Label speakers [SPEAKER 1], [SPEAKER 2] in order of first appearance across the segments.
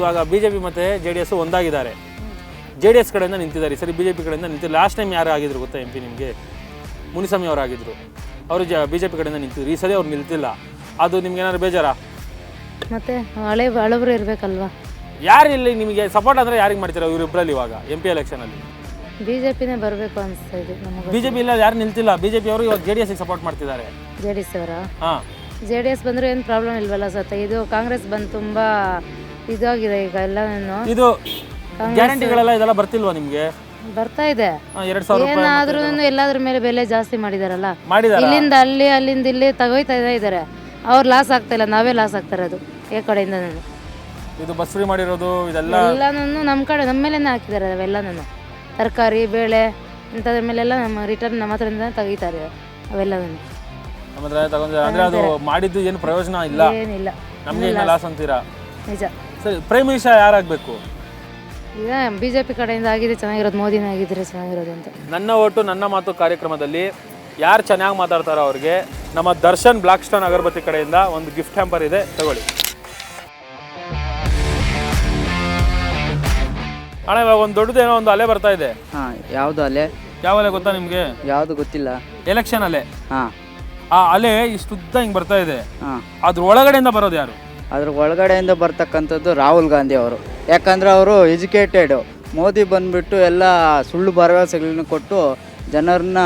[SPEAKER 1] ಇವಾಗ B J P ಮತ್ತು J D S ಒಂದಾಗಿದ್ದಾರೆ. ಜೆ ಡಿ ಎಸ್ ಕಡೆಯಿಂದ ನಿಂತಿದ್ದಾರೆ. ಸರಿ ಬಿ ಜೆ ಪಿ ಕಡೆಯಿಂದ ನಿಂತಿಲ್ಲ ಲಾಸ್ಟ್ ಟೈಮ್ ಯಾರು ಆಗಿದ್ರು ಗೊತ್ತಾ ಎಂ ಪಿ ನಿಮಗೆ? ಮುನಿಸ್ವಾಮಿ ಅವರು ಆಗಿದ್ರು. ಅವರು ಜ ಬಿ ಜೆ ಪಿ ಕಡೆಯಿಂದ ನಿಂತಿದ್ರು. ಈ ಸರಿ ಅವ್ರು ನಿಲ್ತಿಲ್ಲ. ಅದು ನಿಮ್ಗೆ ಏನಾದ್ರು ಬೇಜಾರಾ?
[SPEAKER 2] ಮತ್ತೆ ಹಳೆ ಹಳಬರು ಇರಬೇಕಲ್ವಾ?
[SPEAKER 1] ಯಾರು ಇಲ್ಲಿ ನಿಮಗೆ ಸಪೋರ್ಟ್ ಅಂದರೆ ಯಾರಿಗೆ ಮಾಡ್ತೀರಾ ಇವರಿಬ್ಬರಲ್ಲಿ ಇವಾಗ ಎಂ ಪಿ ಎಲೆಕ್ಷನಲ್ಲಿ
[SPEAKER 2] ಬಿ ಜೆ ಪಿನೇ ಬರಬೇಕು ಅನಿಸ್ತಾ ಇದೆ ನಮಗೆ
[SPEAKER 1] ಬಿ ಜೆ ಪಿ ಇಲ್ಲ ಯಾರು ನಿಲ್ತಿಲ್ಲ. ಬಿ ಜೆ ಪಿ ಅವರು ಇವಾಗ ಜೆ ಡಿ ಎಸ್ಗೆ ಸಪೋರ್ಟ್ ಮಾಡ್ತಿದ್ದಾರೆ.
[SPEAKER 2] ಜೆ ಡಿ ಎಸ್ ಅವರ?
[SPEAKER 1] ಹಾಂ.
[SPEAKER 2] ಜೆ ಡಿ ಎಸ್ ಬಂದರೂ ಏನು ಪ್ರಾಬ್ಲಮ್ ಇಲ್ವಲ್ಲ ಸತ್ತ ಇದು ಕಾಂಗ್ರೆಸ್ ಬಂದು ತುಂಬ ಇದಾಗಿದೆ ಈಗ ಎಲ್ಲಾನು
[SPEAKER 1] ಇದು ಗ್ಯಾರಂಟಿಗಳೆಲ್ಲ ಇದೆಲ್ಲ ಬರ್ತಿಲ್ವಾ ನಿಮಗೆ?
[SPEAKER 2] ಬರ್ತಾ ಇದೆ.
[SPEAKER 1] ಎರಡು ಸಾವಿರ
[SPEAKER 2] ಏನಾದ್ರೂ ಎಲ್ಲದ್ರ ಮೇಲೆ ಬೆಲೆ ಜಾಸ್ತಿ ಮಾಡಿದಾರಲ್ಲ?
[SPEAKER 1] ಮಾಡಿದಾರ?
[SPEAKER 2] ಇಲ್ಲಿಂದ ಅಲ್ಲಿ ಅಲ್ಲಿಂದ ಇಲ್ಲಿ ತಗೋಯ್ತಾ ಇದ್ದಾರೆ. ಅವ್ರು ಲಾಸ್ ಆಗ್ತಾ ಇಲ್ಲ ನಾವೇ ಲಾಸ್ ಆಗ್ತಾ ಇರೋದು ಈ ಕಡೆಯಿಂದ
[SPEAKER 1] ಇದು ಬಸ್ ಫ್ರೀ ಮಾಡಿರೋದು ಇದೆಲ್ಲ
[SPEAKER 2] ಎಲ್ಲಾನು ನಮ್ಮ ಕಡೆ ನಮ್ಮ ಮೇಲೇನೆ ಹಾಕಿದ್ದಾರೆ ಅವೆಲ್ಲನೂ ತರಕಾರಿ ಬೇಳೆ ಇಂಥದ್ರ ಮೇಲೆಲ್ಲ ನಮ್ಮ ರಿಟರ್ನ್ ನಮ್ಮ ಹತ್ರದಿಂದ ತೆಗಿತಾರೆ ಅವೆಲ್ಲನೂ
[SPEAKER 1] ನಮ್ಮ ಹತ್ರ ತಗೊಂಡ್ರೆ ಅಂದ್ರೆ ಅದು ಮಾಡಿದ್ದು ಏನು ಪ್ರಯೋಜನ ಇಲ್ಲ.
[SPEAKER 2] ಏನಿಲ್ಲ.
[SPEAKER 1] ನಮ್ಗೆ ಲಾಸ್ ಅಂತೀರಾ?
[SPEAKER 2] ನಿಜ.
[SPEAKER 1] ಸರಿ ಪ್ರೈಮ್ ಮಿನಿಸ್ಟರ್ ಯಾರಾಗಬೇಕು?
[SPEAKER 2] ಈಗ ಬಿ ಜೆ ಪಿ ಕಡೆಯಿಂದ ಆಗಿದೆ ಚೆನ್ನಾಗಿರೋದು ಮೋದಿನೇ ಆಗಿದ್ರೆ ಚೆನ್ನಾಗಿರೋದು ಅಂತ.
[SPEAKER 1] ನನ್ನ ಒಟ್ಟು ನನ್ನ ಮಾತು ಕಾರ್ಯಕ್ರಮದಲ್ಲಿ ಯಾರು ಚೆನ್ನಾಗಿ ಮಾತಾಡ್ತಾರೋ ಅವ್ರಿಗೆ ನಮ್ಮ ದರ್ಶನ್ ಬ್ಲಾಕ್ ಸ್ಟೋನ್ ಅಗರಬತ್ತಿ ಕಡೆಯಿಂದ ಒಂದು ಗಿಫ್ಟ್ ಹ್ಯಾಂಪರ್ ಇದೆ ತಗೊಳ್ಳಿ. ಅಣ್ಣ ಇವಾಗ ಒಂದು ದೊಡ್ಡದೇನೋ ಒಂದು ಅಲೆ ಬರ್ತಾ ಇದೆ.
[SPEAKER 3] ಹಾಂ ಯಾವುದು ಅಲೆ?
[SPEAKER 1] ಯಾವ ಅಲೆ ಗೊತ್ತಾ ನಿಮಗೆ?
[SPEAKER 3] ಯಾವುದು ಗೊತ್ತಿಲ್ಲ.
[SPEAKER 1] ಎಲೆಕ್ಷನ್ ಅಲೆ.
[SPEAKER 3] ಹಾಂ.
[SPEAKER 1] ಆ ಅಲೆ ಇಷ್ಟುದ್ದ ಹಿಂಗೆ ಬರ್ತಾ ಇದೆ.
[SPEAKER 3] ಹಾಂ.
[SPEAKER 1] ಅದ್ರ ಒಳಗಡೆಯಿಂದ ಬರೋದು ಯಾರು?
[SPEAKER 3] ಅದ್ರ ಒಳಗಡೆಯಿಂದ ಬರ್ತಕ್ಕಂಥದ್ದು ರಾಹುಲ್ ಗಾಂಧಿ ಅವರು. ಯಾಕಂದ್ರೆ ಅವರು ಎಜುಕೇಟೆಡು. ಮೋದಿ ಬಂದ್ಬಿಟ್ಟು ಎಲ್ಲ ಸುಳ್ಳು ಭರವಸೆಗಳನ್ನ ಕೊಟ್ಟು ಜನರನ್ನ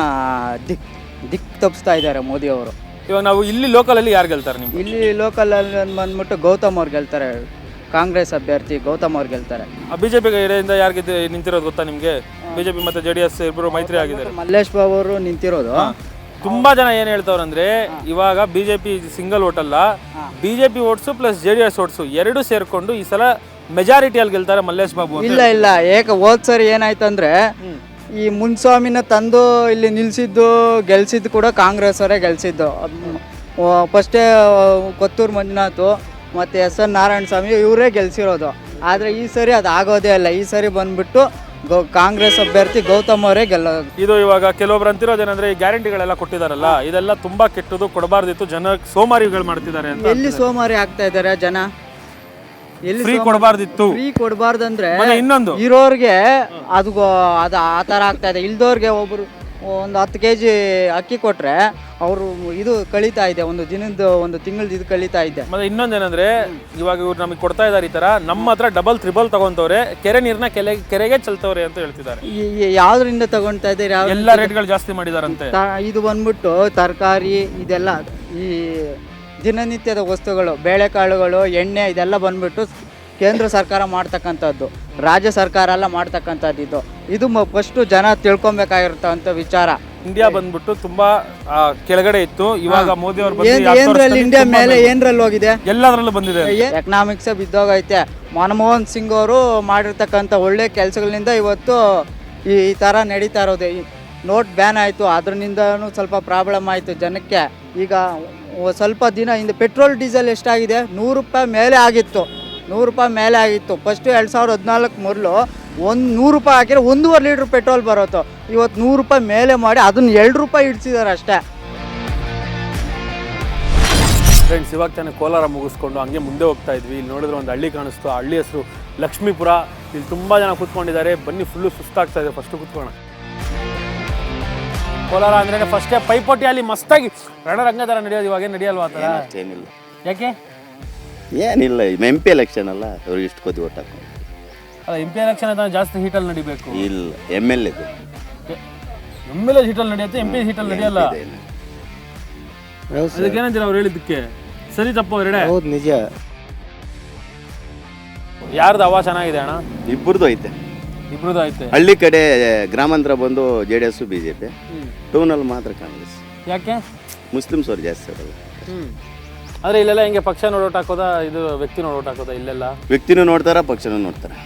[SPEAKER 3] ದಿಕ್ ದಿಕ್ ತಪ್ಪಿಸ್ತಾ ಇದ್ದಾರೆ ಮೋದಿ ಅವರು.
[SPEAKER 1] ಇವಾಗ ನಾವು ಇಲ್ಲಿ ಲೋಕಲಲ್ಲಿ ಯಾರು ಗೆಲ್ತಾರೆ ನಿಮ್ಗೆ?
[SPEAKER 3] ಇಲ್ಲಿ ಲೋಕಲಲ್ಲಿ ಬಂದ್ಬಿಟ್ಟು ಗೌತಮ್ ಅವ್ರು ಗೆಲ್ತಾರೆ. ಕಾಂಗ್ರೆಸ್ ಅಭ್ಯರ್ಥಿ ಗೌತಮ್ ಅವ್ರು ಗೆಲ್ತಾರೆ.
[SPEAKER 1] ಬಿಜೆಪಿ ಕಡೆಯಿಂದ ಯಾರು ನಿಂತಿರೋದು ಗೊತ್ತಾ ನಿಮಗೆ? ಬಿಜೆಪಿ ಮತ್ತೆ ಜೆ ಡಿ ಎಸ್ ಇಬ್ಬರು ಮೈತ್ರಿ ಆಗಿದ್ದಾರೆ.
[SPEAKER 3] ಮಲ್ಲೇಶ್ ಬಾಬು ಅವರು ನಿಂತಿರೋದು.
[SPEAKER 1] ತುಂಬಾ ಜನ ಏನ್ ಹೇಳ್ತಾವ್ರಂದ್ರೆ ಇವಾಗ ಬಿಜೆಪಿ ಸಿಂಗಲ್ ಓಟ್ ಅಲ್ಲ BJP votes plus J D S votes ಎರಡು ಸೇರ್ಕೊಂಡು ಈ ಸಲ ಮೆಜಾರಿಟಿಯಲ್ಲಿ ಗೆಲ್ತಾರೆ ಮಲ್ಲೇಶ್ ಬಾಬು ಅಂತ
[SPEAKER 3] ಇಲ್ಲ ಇಲ್ಲ. ಏಕ ಹೋದ್ ಸರಿ ಏನಾಯ್ತಂದ್ರೆ ಈ ಮುನ್ಸ್ವಾಮಿನ ತಂದು ಇಲ್ಲಿ ನಿಲ್ಸಿದ್ದು ಗೆಲ್ಸಿದ್ದು ಕೂಡ ಕಾಂಗ್ರೆಸ್ ಅವರೇ ಗೆಲ್ಸಿದ್ದು. ಫಸ್ಟೇ ಕೊತ್ತೂರು ಮಂಜುನಾಥು ಮತ್ತು ಎಸ್ ಎನ್ ನಾರಾಯಣ ಸ್ವಾಮಿ ಇವರೇ ಗೆಲ್ಸಿರೋದು. ಆದರೆ ಈ ಸರಿ ಅದು ಆಗೋದೇ ಇಲ್ಲ. ಈ ಸರಿ ಬಂದ್ಬಿಟ್ಟು ಗೌ ಕಾಂಗ್ರೆಸ್ ಅಭ್ಯರ್ಥಿ ಗೌತಮ್ ಅವರೇ ಗೆಲ್ಲ
[SPEAKER 1] ಇದು ಇವಾಗ ಕೆಲವೊಬ್ರು ಅಂತಿರೋದೇನಂದ್ರೆ ಈ ಗ್ಯಾರಂಟಿಗಳೆಲ್ಲ ಕೊಟ್ಟಿದಾರಲ್ಲ ಇದೆಲ್ಲ ತುಂಬಾ ಕೆಟ್ಟದು ಕೊಡಬಾರ್ದಿತ್ತು. ಜನ ಸೋಮಾರಿಗಳು ಮಾಡ್ತಿದ್ದಾರೆ ಅಂತ
[SPEAKER 3] ಎಲ್ಲಿ ಸೋಮಾರಿ ಆಗ್ತಾ ಇದ್ದಾರೆ ಜನ? ಎಲ್ಲಿ
[SPEAKER 1] ಫ್ರೀ ಕೊಡಬಾರ್ದಿತ್ತು.
[SPEAKER 3] ಫ್ರೀ ಕೊಡಬಾರ್ದಂದ್ರೆ
[SPEAKER 1] ಮತ್ತೆ ಇನ್ನೊಂದು.
[SPEAKER 3] ಇರೋರ್ಗೆ ಅದು ಅದು ಆ ಥರ ಆಗ್ತಾ ಇದೆ. ಇಲ್ದೋರ್ಗೆ ಒಬ್ರು ಒಂದು ಹತ್ತು ಕೆ ಜಿ ಅಕ್ಕಿ ಕೊಟ್ರೆ ಅವರು ಇದು ಕಳೀತಾ ಇದೆ ಒಂದು ದಿನದ ಒಂದು ತಿಂಗಳದ ಇದು ಕಳೀತಾ ಇದೆ.
[SPEAKER 1] ಮತ್ತೆ ಇನ್ನೊಂದೇನಂದ್ರೆ ಇವಾಗ ಇವ್ರು ನಮಗೆ ಕೊಡ್ತಾ ಇದಾರೆ ಈ ತರ ನಮ್ಮ ಹತ್ರ ಡಬಲ್ ತ್ರಿಬಲ್ ತಗೊಂತವ್ರೆ ಕೆರೆ ನೀರ್ನ ಕೆಲೆ ಕೆರೆಗೆ ಚಲ್ತವ್ರೆ ಅಂತ ಹೇಳ್ತಿದ್ದಾರೆ.
[SPEAKER 3] ಈ- ಈ ಯಾವ್ದ್ರಿಂದ ತಗೊಳ್ತಾ ಇದ್ದಾರೆ ಯಾವ
[SPEAKER 1] ಎಲ್ಲ ರೇಟ್ಗಳು ಜಾಸ್ತಿ ಮಾಡಿದಾರಂತೆ.
[SPEAKER 3] ತ- ಇದು ಬಂದ್ಬಿಟ್ಟು ತರಕಾರಿ ಇದೆಲ್ಲ ಈ ದಿನನಿತ್ಯದ ವಸ್ತುಗಳು ಬೇಳೆಕಾಳುಗಳು ಎಣ್ಣೆ ಇದೆಲ್ಲ ಬಂದ್ಬಿಟ್ಟು ಕೇಂದ್ರ ಸರ್ಕಾರ ಮಾಡ್ತಕ್ಕಂಥದ್ದು ರಾಜ್ಯ ಸರ್ಕಾರ ಎಲ್ಲ ಮಾಡ್ತಕ್ಕಂಥದ್ದು ಇದು. ಇದು ಫಸ್ಟು ಜನ ತಿಳ್ಕೊಬೇಕಾಗಿರ್ತಕ್ಕಂಥ ವಿಚಾರ.
[SPEAKER 1] ಇಂಡಿಯಾ ಬಂದ್ಬಿಟ್ಟು ತುಂಬಾ ಆ, ಕೆಳಗಡೆ ಇತ್ತು. ಇವಾಗ ಮೋದಿ ಅವರು
[SPEAKER 3] ಏನ್ ಏನ್ರಲ್ಲಿ ಇಂಡಿಯಾ ಮೇಲೆ ಏನ್ರಲ್ಲಿ ಹೋಗಿದೆ?
[SPEAKER 1] ಎಲ್ಲದರಲ್ಲೂ ಬಂದಿದೆ
[SPEAKER 3] ಎಕನಾಮಿಕ್ಸ್ ಬಿದ್ದೋಗೈತೆ. ಮನಮೋಹನ್ ಸಿಂಗ್ ಅವರು ಮಾಡಿರ್ತಕ್ಕಂಥ ಒಳ್ಳೆ ಕೆಲಸಗಳಿಂದ ಇವತ್ತು ಈ ಈ ಥರ ನಡೀತಾ ಇರೋದು. ಈ ನೋಟ್ ಬ್ಯಾನ್ ಆಯಿತು. ಅದರಿಂದನೂ ಸ್ವಲ್ಪ ಪ್ರಾಬ್ಲಮ್ ಆಯಿತು ಜನಕ್ಕೆ. ಈಗ ಒ- ಸ್ವಲ್ಪ ದಿನ ಹಿಂದೆ ಪೆಟ್ರೋಲ್ ಡೀಸೆಲ್ ಎಷ್ಟಾಗಿದೆ? ನೂರು ರೂಪಾಯಿ ಮೇಲೆ ಆಗಿತ್ತು. ನೂರು ರೂಪಾಯಿ ಮೇಲೆ ಆಗಿತ್ತು. ಫಸ್ಟು ಎರಡು ಸಾವಿರದ ಹದಿನಾಲ್ಕು ಮೊದಲು ಒಂದು ನೂರು ರೂಪಾಯಿ ಹಾಕಿದ್ರೆ ಒಂದೂವರೆ ಲೀಟ್ರ್ ಪೆಟ್ರೋಲ್ ಬರೋದು. ಇವತ್ತು ನೂರು ರೂಪಾಯಿ ಮೇಲೆ ಮಾಡಿ ಅದನ್ನ ಎರಡು ರೂಪಾಯಿ ಇಡ್ಸಿದ್ದಾರೆ ಅಷ್ಟೇ.
[SPEAKER 1] ಫ್ರೆಂಡ್ಸ್ ಇವಾಗ ತಾನೇ ಕೋಲಾರ ಮುಗಿಸ್ಕೊಂಡು ಹಂಗೆ ಮುಂದೆ ಹೋಗ್ತಾ ಇದ್ವಿ. ಇಲ್ಲಿ ನೋಡಿದ್ರೆ ಒಂದು ಹಳ್ಳಿ ಕಾಣಿಸ್ತು. ಆ ಹಳ್ಳಿ ಹೆಸರು ಲಕ್ಷ್ಮೀಪುರ. ಇಲ್ಲಿ ತುಂಬ ಜನ ಕೂತ್ಕೊಂಡಿದ್ದಾರೆ. ಬನ್ನಿ ಫುಲ್ಲು ಸುಸ್ತಾಗ್ತಾ ಇದೆ ಫಸ್ಟ್ ಕೂತ್ಕೋಣ ಕೋಲಾರ ಅಂದ್ರೆ ಫಸ್ಟೇ ಪೈಪೋಟಿ ಅಲ್ಲಿ ಮಸ್ತಾಗಿ ರಣರಂಗ ಥರ ನಡೆಯೋದು ಇವಾಗ. ನಡೆಯಲ್ವಾ ಆ ಥರ?
[SPEAKER 4] ಏನಿಲ್ಲ
[SPEAKER 1] ಯಾಕೆ?
[SPEAKER 4] ಏನಿಲ್ಲ ಎಂ ಪಿ ಎಲೆಕ್ಷನ್ ಅಲ್ಲ ಅವ್ರಿಗೆ ಇಷ್ಟು ಕೋತಿ ಒಟ್ಟು ಹಾಕೊಂಡು
[SPEAKER 1] ಅಲ್ಲ ಎಂ ಪಿ ಎಲೆಕ್ಷನ್ ಅಂತ ಜಾಸ್ತಿ ಹೀಟಲ್ಲಿ ನಡಿಬೇಕು.
[SPEAKER 4] ಇಲ್ಲ ಎಂ ಎಲ್ ಎದು
[SPEAKER 1] ಎಂ ಎಲ್ ಎ ಹೀಟಲ್ಲಿ ನಡೆಯುತ್ತೆ ಎಂ ಪಿ ಸೀಟಲ್ಲಿ ನಡೆಯಲ್ಲ. ಅದಕ್ಕೆ ಏನಂತೀರ ಅವ್ರು ಹೇಳಿದ್ದಕ್ಕೆ? ಸರಿ ತಪ್ಪು ಎರಡೆ.
[SPEAKER 5] ಹೌದು ನಿಜ.
[SPEAKER 1] ಯಾರ್ದು ಹವಾ ಚೆನ್ನಾಗಿದೆ ಅಣ್ಣ?
[SPEAKER 4] ಇಬ್ಬರದು ಐತೆ.
[SPEAKER 1] ಇಬ್ರದ್ದು ಐತೆ.
[SPEAKER 4] ಹಳ್ಳಿ ಕಡೆ ಗ್ರಾಮಾಂತರ ಬಂದು J D S B J P ಟೌನಲ್ಲಿ ಮಾತ್ರ ಕಾಂಗ್ರೆಸ್.
[SPEAKER 1] ಯಾಕೆ?
[SPEAKER 4] ಮುಸ್ಲಿಮ್ಸ್ ಅವ್ರು ಜಾಸ್ತಿ ಅವರಲ್ಲ.
[SPEAKER 1] ಆದ್ರೆ ಇಲ್ಲೆಲ್ಲ ಹಿಂಗೆ ಪಕ್ಷ ನೋಡೋಟ್ ಹಾಕೋದಾ ಇದು ವ್ಯಕ್ತಿ ನೋಡೋಟ್ ಹಾಕೋದಾ ಇಲ್ಲೆಲ್ಲ?
[SPEAKER 4] ವ್ಯಕ್ತಿನೂ ನೋಡ್ತಾರ ಪಕ್ಷನೂ ನೋಡ್ತಾರೆ.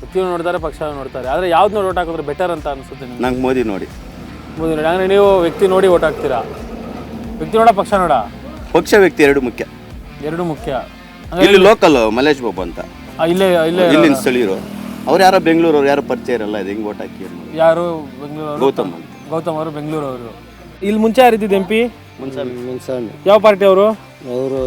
[SPEAKER 1] ವ್ಯಕ್ತಿನೂ ನೋಡ್ತಾರೆ ಪಕ್ಷ ನೋಡ್ತಾರೆ. ಆದ್ರೆ ಯಾವ್ದು ನೋಡಿ ಓಟ್ ಹಾಕಿದ್ರೆ ಬೆಟರ್ ಅಂತ ಅನ್ಸುತ್ತೆ ನಿಮ್ಗೆ?
[SPEAKER 4] ನಂಗೆ ಮೋದಿ ನೋಡಿ.
[SPEAKER 1] ನೋಡಿ ನೀವು ವ್ಯಕ್ತಿ ನೋಡಿ ಓಟ್ ಹಾಕ್ತೀರಾ? ವ್ಯಕ್ತಿ ನೋಡ ಪಕ್ಷ ನೋಡ?
[SPEAKER 4] ಪಕ್ಷ ವ್ಯಕ್ತಿ ಎರಡು ಮುಖ್ಯ.
[SPEAKER 1] ಎರಡು ಮುಖ್ಯ.
[SPEAKER 4] ಇಲ್ಲಿ ಲೋಕಲ್ ಮಲೇಶ್ ಬಾಬು ಅಂತ.
[SPEAKER 1] ಆ, ಇಲ್ಲೇ ಇಲ್ಲೇ
[SPEAKER 4] ಇಲ್ಲಿನ ಸ್ಥಳೀಯರು. ಅವ್ರು ಯಾರೋ ಬೆಂಗಳೂರು ಅವ್ರು ಯಾರು ಪರಿಚಯ ಇರಲ್ಲ ಇದು ಹೆಂಗೆ ಓಟ್ ಹಾಕಿ
[SPEAKER 1] ಯಾರು? ಬೆಂಗಳೂರು
[SPEAKER 4] ಗೌತಮ್ ಅಂತ.
[SPEAKER 1] ಗೌತಮ್ ಅವರು ಬೆಂಗಳೂರು ಅವರು ಇಲ್ಲಿ ಮುಂಚೆ ಯಾರಿದ್ದು ಎಂ ಪಿ
[SPEAKER 5] ಮುನ್ಸ್ವಾಮಿ
[SPEAKER 1] ಯಾವ ಪಾರ್ಟಿ ಅವರು?
[SPEAKER 5] ಅವರು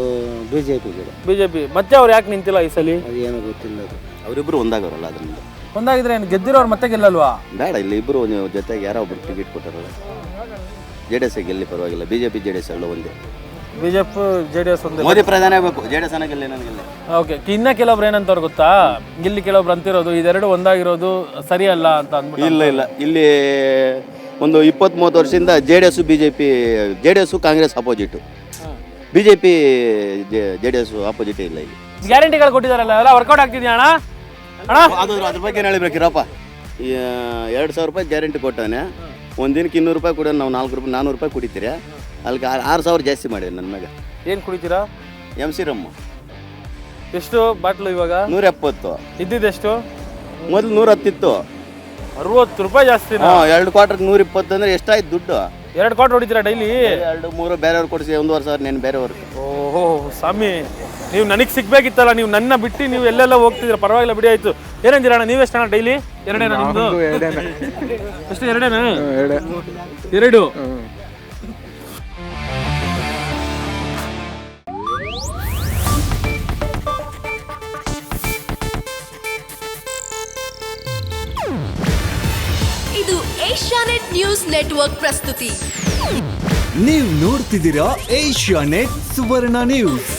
[SPEAKER 5] ಬಿ ಜೆ ಪಿ ಗಿಡ
[SPEAKER 1] ಬಿ ಜೆ ಪಿ ಮತ್ತೆ ಅವ್ರು ಯಾಕೆ ನಿಂತಿಲ್ಲ ಈ ಸಲ?
[SPEAKER 5] ಅದು ಏನೋ ಗೊತ್ತಿಲ್ಲ ಅದು.
[SPEAKER 4] ಅವರಿಬ್ಬರು ಒಂದಾಗವರಲ್ಲ ಅದರಿಂದ.
[SPEAKER 1] ಒಂದಾಗಿದ್ರೆ ಏನು ಗೆದ್ದಿರೋರು ಮತ್ತೆ ಗೆಲ್ಲಲ್ವಾ?
[SPEAKER 4] ಬೇಡ ಇಲ್ಲಿ ಇಬ್ಬರು ಜೊತೆಗೆ ಯಾರೋ ಒಬ್ರು ಟಿಕೆಟ್ ಕೊಟ್ಟಾರಲ್ಲ ಜೆ ಡಿ ಎಸ್ ಗೆಲ್ಲಿ ಪರವಾಗಿಲ್ಲ. ಬಿ ಜೆ ಡಿ ಎಸ್ ಎಲ್ಲ ಒಂದೇ.
[SPEAKER 1] B J P J D S ಒಂದೇ.
[SPEAKER 4] ಮೋದಿ ಪ್ರಧಾನ ಆಗಬೇಕು. ಜೆ ಡಿ ಎಸ್ ಗೆಲ್ಲಿ ನನಗೆಲ್ಲ
[SPEAKER 1] ಓಕೆ ಇನ್ನ ಕೆಲವ್ರು ಏನಂತವ್ರು ಗೊತ್ತಾ? ಇಲ್ಲಿ ಕೆಲವೊಬ್ರು ಅಂತಿರೋದು ಇದೆರಡು ಒಂದಾಗಿರೋದು ಸರಿ ಅಲ್ಲ ಅಂತ ಅಂದ್ಬಿಟ್ಟು.
[SPEAKER 4] ಇಲ್ಲ ಇಲ್ಲ. ಇಲ್ಲಿ ಒಂದು ಇಪ್ಪತ್ತ್ ಮೂವತ್ತು ವರ್ಷದಿಂದ J D S B J P J D S Congress opposite B J P J D S opposite ಇಲ್ಲ ಇಲ್ಲಿ.
[SPEAKER 1] ಗ್ಯಾರಂಟಿಗಳು ಕೊಟ್ಟಿದ್ದಾರಲ್ಲ ಎಲ್ಲ ವರ್ಕೌಟ್ ಆಗ್ತಿದ್ಯಾ ಅಣ್ಣ?
[SPEAKER 4] ಅದು ಅದ್ರ ಬಗ್ಗೆ ಏನು ಹೇಳ್ಬೇಕಿರಪ್ಪ ಎರಡು ಸಾವಿರ ರೂಪಾಯಿ ಗ್ಯಾರಂಟಿ ಕೊಟ್ಟಾನೆ ಒಂದಿನಕ್ಕೆ ಇನ್ನೂರು ರೂಪಾಯಿ ಕೊಡೋಣ ನಾವು ನಾಲ್ಕು ರೂಪಾಯಿ ನಾನ್ನೂರು ರೂಪಾಯಿ ಕುಡಿತೀರಿ. ಅಲ್ಲಿಗೆ ಆರು- ಸಾವಿರ ಜಾಸ್ತಿ ಮಾಡಿ ನನ್ನ ಮ್ಯಾಗ.
[SPEAKER 1] ಏನು ಕುಡಿತೀರಾ?
[SPEAKER 4] M C rum.
[SPEAKER 1] ಎಷ್ಟು ಬಾಟ್ಲು ಇವಾಗ?
[SPEAKER 4] ನೂರ ಎಪ್ಪತ್ತು
[SPEAKER 1] ಇದ್ದಿದ್ದೆಷ್ಟು
[SPEAKER 4] ಮೊದಲು ನೂರ ಹತ್ತಿತ್ತು
[SPEAKER 1] ಅರವತ್ತು ರೂಪಾಯಿ ಜಾಸ್ತಿ
[SPEAKER 4] ಎರಡು ಕ್ವಾರ್ಟರ್ಗೆ ನೂರ ಇಪ್ಪತ್ತು ಅಂದ್ರೆ ಎಷ್ಟಾಯ್ತು ದುಡ್ಡು?
[SPEAKER 1] ಎರಡು ಕ್ವಾರ್ಟರ್ ಹೊಡಿತೀರಾ ಡೈಲಿ?
[SPEAKER 4] ಎರಡು ಮೂರು ಬೇರೆಯವ್ರು ಕೊಡಿಸಿ ಒಂದೂವರೆ ಸಾವಿರ ನೇನು ಬೇರೆಯವ್ರಿಗೆ.
[SPEAKER 1] ಓಹೋ ಸ್ವಾಮಿ. ನೀವು ನನಗೆ ಸಿಗ್ಬೇಕಿತ್ತಲ್ಲ ನೀವು ನನ್ನ ಬಿಟ್ಟು ನೀವು ಎಲ್ಲೆಲ್ಲ ಹೋಗ್ತಿದ್ರ ಪರವಾಗಿಲ್ಲ ಬಿಡಿ ಆಯ್ತು. ಏನಂದಿರಣ್ಣ ಅಣ್ಣ ನೀವೆಷ್ಟು ಅಣ್ಣ ಡೈಲಿ ಎರಡೇನಾ ನಿಮ್ದು? ಎಷ್ಟು ಎರಡೇನಾ? ಎರಡು.
[SPEAKER 6] ಇದು ಏಷ್ಯಾನೆಟ್ ನ್ಯೂಸ್ ನೆಟ್ವರ್ಕ್ ಪ್ರಸ್ತುತಿ.
[SPEAKER 7] ನೀವು ನೋಡ್ತಿದ್ದೀರಾ ಏಷ್ಯಾ ನೆಟ್ ಸುವರ್ಣ ನ್ಯೂಸ್.